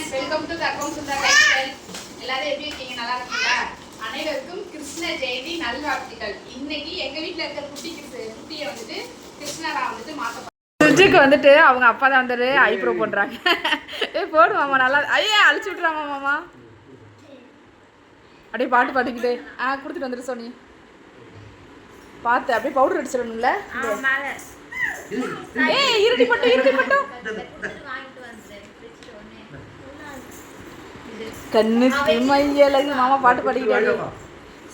Friends welcome to கர்ப்பம் Sundar life style எல்லாரும் எப்படி இருக்கீங்க? நல்லா இருக்கீங்களா? அனைவருக்கும் கிருஷ்ண ஜெயந்தி நல்வாழ்த்துக்கள். இன்னைக்கு எங்க வீட்ல இருக்க குட்டி குட்டியை வந்துட்டு கிருஷ்ணரா வந்துட்டு மாத்த சுஜிக்கு வந்துட்டு அவங்க அப்பா தான் வந்துட்டு ஐப்ரோ போடுறாங்க ஏ போடு மாமா நல்லா ஐயா அழிச்சு விட்றாமா மாமா அப்படியே பாட்டு பாடிக்கிட்டு. ஆ கொடுத்துட்டு வந்துட்டு சோனி. பார்த்து அப்படியே பவுடர் அடிச்சிடணும்ல. ஏ இருடி பட்டும் இருடி பட்டும் கண்ணுக்கு மையலகு மாமா பாட்டு பாடிக்கிட்டே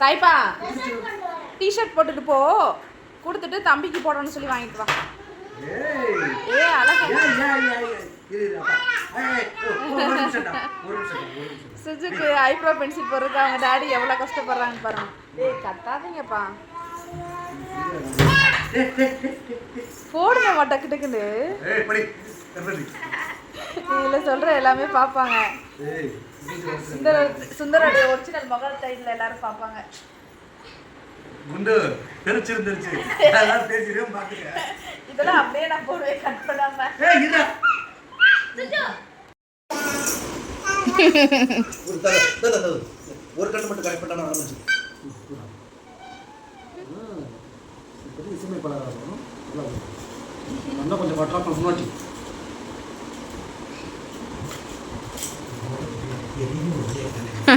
சாய்ப்பா டிஷர்ட் போட்டுட்டு போ. கொடுத்துட்டு தம்பிக்கு போடணும்னு சொல்லி வாங்கிட்டு வா. ஏ சுஜுக்கு ஐப்ரோ பென்சில் போடுறதுக்கு அவங்க டாடி எவ்வளோ கஷ்டப்படுறாங்க பாருங்க. ஏய் கத்தாதீங்கப்பா. போடுங்கம்மா டக்கு டக்குன்னு. இதில் சொல்கிற எல்லாமே பார்ப்பாங்க. சுந்தர சுந்தரோடைய ஒரிஜினல் மகள் டைட்டில் எல்லாரும் பார்ப்பாங்க. குண்டு தெரிச்சிருந்துருச்சு அதெல்லாம் பேசிடும் பாத்துக்க. இதெல்லாம் அப்படியே நான் போடுவேன் கட் பண்ணாம. ஏய் இல்ல ஒரு ஒரு கட்டு மட்டும் கரெக்ட் பண்ணா ஆரம்பிச்சு இப்படி இசைமை பலகாரம் நல்லா கொஞ்சம் முன்னாடி நீங்க கீழே விழுந்துடாதீங்க இல்லடி இந்த கண்ணு மட்டும் கொஞ்சம் இது பண்ணுது ஓ இந்த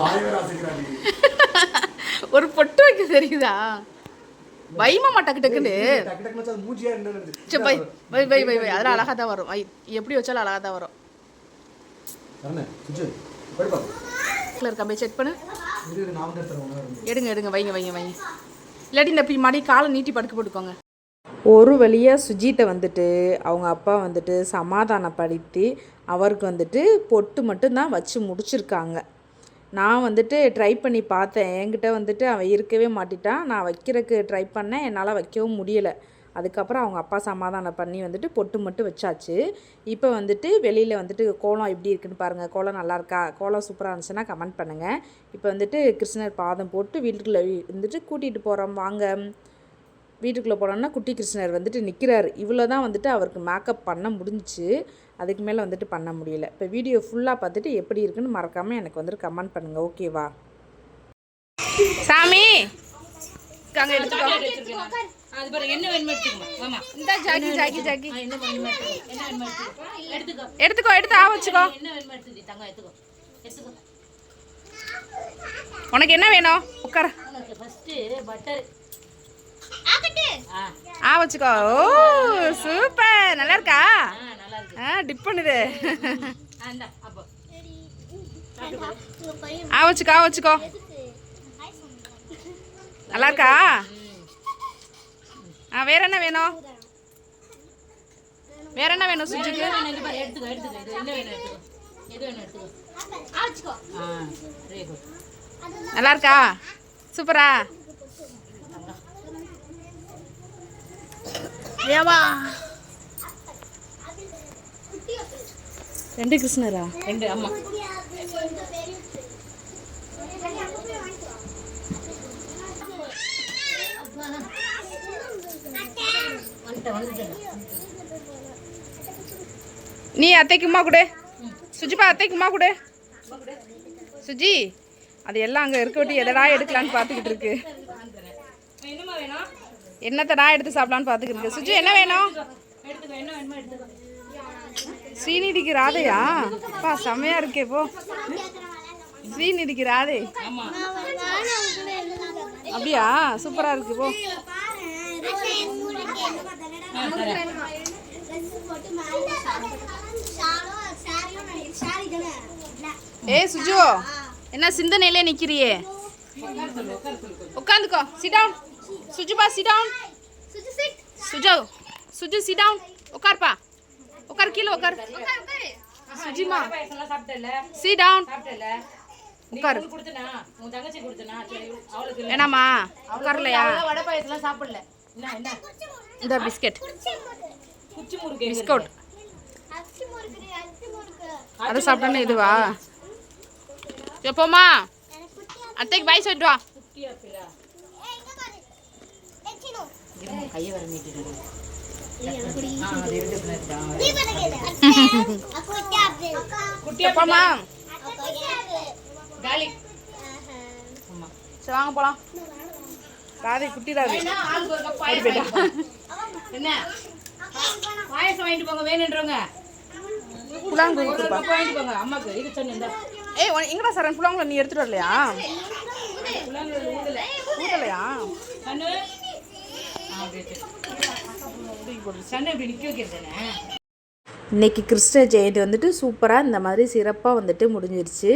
வாய் வேற அசைக்கிறாடி ஒரு பொட்டு வைக்க தெரியுதா? வைமா டக்கு டக்குன்னு பை பை பை பை அதெல்லாம் அழகாக தான் வரும். எப்படி வச்சாலும் அழகாக தான் வரும். கீழே இருக்க செக் பண்ணு. எடுங்க எடுங்க வைங்க வைங்க வைங்க. இல்லாட்டி இந்த இப்படி மடி காலை நீட்டி படுக்க போட்டுக்கோங்க. ஒரு வழியாக சுஜித்தை வந்துட்டு அவங்க அப்பா வந்துட்டு சமாதானப்படுத்தி அவருக்கு வந்துட்டு பொட்டு மட்டும்தான் வச்சு முடிச்சிருக்காங்க. நான் வந்துட்டு ட்ரை பண்ணி பார்த்தேன். என்கிட்ட வந்துட்டு அவன் இருக்கவே மாட்டிட்டான். நான் வைக்கிறதுக்கு ட்ரை பண்ணேன். என்னால் வைக்கவும் முடியலை. அதுக்கப்புறம் அவங்க அப்பா சமாதானம் பண்ணி வந்துட்டு பொட்டு மட்டும் வச்சாச்சு. இப்போ வந்துட்டு வெளியில் வந்துட்டு கோலம் எப்படி இருக்குன்னு பாருங்கள் கோலம் நல்லா இருக்கா? கோலம் சூப்பராக இருந்துச்சுன்னா கமெண்ட் பண்ணுங்கள் இப்போ வந்துட்டு கிருஷ்ணர் பாதம் போட்டு வீட்டுக்குள்ளே வந்துட்டு கூட்டிகிட்டு போகிறோம் வாங்க. வீட்டுக்குள்ளே போனோம்னா குட்டி கிருஷ்ணர் வந்துட்டு நிற்கிறாரு இவ்வளோ தான் வந்துட்டு அவருக்கு மேக்கப் பண்ண முடிஞ்சுச்சு. அதுக்கு மேலே வந்துட்டு பண்ண முடியல. இப்போ வீடியோ ஃபுல்லாக பார்த்துட்டு எப்படி இருக்குன்னு மறக்காமல் எனக்கு வந்துட்டு கமெண்ட் பண்ணுங்கள் ஓகேவா சாமி! அங்கே எடுத்துக்கோ. எடுத்து ஆ வச்சுக்கோ. என்ன வேணுமா எடுத்துக்கோ. தங்கம் எடுத்துக்கோ. எடுத்துக்கோ. உனக்கு என்ன வேணும்? உட்கார. ஆ வச்சுக்கோ. ஓ சூப்பர். நல்லா இருக்கா? ஆ நல்லா இருக்கு. டிப் பண்ணுது. ஆ வச்சுக்கோ ஆ வச்சுக்கோ. நல்லா இருக்கா? ஆ வேற என்ன வேணும்? வேற என்ன வேணும் சுஜிக்கு? என்ன வேணும்? இங்க பாரு எடுத்துக்கோ எடுத்துக்கோ இது என்ன வேணும் எடுத்துக்கோ எது வேணும் எடுத்துக்கோ ஆ வெரி குட் நல்லா இருக்கா சூப்பரா ஏவா ரெண்டு கிருஷ்ணரா? ரெண்டு அம்மா நீ அத்தைக்கு உமா கொடு. சுஜிப்பா அத்தைக்கு உமா கொடு. சுஜி அது எல்லாம் அங்கே இருக்க விட்டு எதடா எடுக்கலான்னு பார்த்துக்கிட்டு இருக்கு. என்னத்தை நான் எடுத்து சாப்பிடலான்னு பார்த்துக்கிறேன் சுஜி என்ன வேணும்? ஸ்ரீநிதிக்கு ராதையா? அப்பா செம்மையா இருக்கே போ. ஸ்ரீநிதிக்கு ராதே. அப்படியா? சூப்பரா இருக்கு போ. ஏ சுஜு என்ன சிந்தனையிலே நிக்கிறியே? உட்காந்துக்கோ sit down சுஜுபா sit down Suju Suju sit down உட்கார்ப்பா உட்கார் கீழே உட்கார் சுஜிமா சிட் டவுன் உட்காரு. உனக்கு கொடுத்தனா? உன் தங்கச்சி கொடுத்தனா? சரி அவளுக்கு. இல்ல. வேணாமா உட்காரலையா அவளா வடை பாயசம்லாம் சாப்பிடல. என்ன என்ன? இந்த பிஸ்கெட். குச்சி முறுக்கு எங்க பிஸ்கவுட்? அதை சாப்பிட்டோன்னு இதுவா? எப்போமா அத்தைக்கு பாய் சொல்லிட்டு வா குட்டி ஆப்பிளா கையை வர நீட்டிட்டு ஆ அது எடுத்து பின்னாடி குட்டியா அப்பாம்மா. காலி. ஆமா சரி வாங்க போகலாம் ராதை குட்டி ராதை. என்ன? பாயசம் வாங்கிட்டு போங்க வேணுன்றவங்க. புலாங்கு ஒரு கப் வாங்கிட்டு போங்க அம்மாக்கு. இது சொன்னேன் ஏய் உன- எங்கடா சரண் புலாங்குல நீ எடுத்துட்டு வரலையா? புள்ளாங்க ஊதல. இன்னைக்கு கிருஷ்ண ஜெயந்தி வந்துட்டு சூப்பராக இந்த மாதிரி சிறப்பாக வந்துட்டு முடிஞ்சிருச்சு.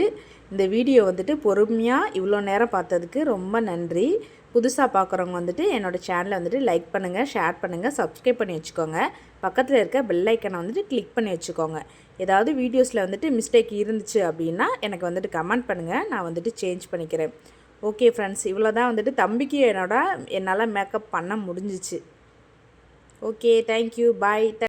இந்த வீடியோ வந்துட்டு பொறுமையாக இவ்வளோ நேரம் பார்த்ததுக்கு ரொம்ப நன்றி. புதுசாக பார்க்குறவங்க வந்துட்டு என்னோடய சேனலை வந்துட்டு லைக் பண்ணுங்கள் ஷேர் பண்ணுங்கள் சப்ஸ்கிரைப் பண்ணி வச்சுக்கோங்க. பக்கத்தில் இருக்க பெல் ஐக்கனை வந்துட்டு கிளிக் பண்ணி வச்சுக்கோங்க. ஏதாவது வீடியோஸில் வந்துட்டு மிஸ்டேக் இருந்துச்சு அப்படின்னா எனக்கு வந்துட்டு கமெண்ட் பண்ணுங்கள் நான் வந்துட்டு சேஞ்ச் பண்ணிக்கிறேன். ஓகே ஃப்ரெண்ட்ஸ் இவ்வளோ தான் வந்துட்டு தம்பிக்கு என்னோட என்னால் மேக்கப் பண்ண முடிஞ்சிச்சு. Okay thank you bye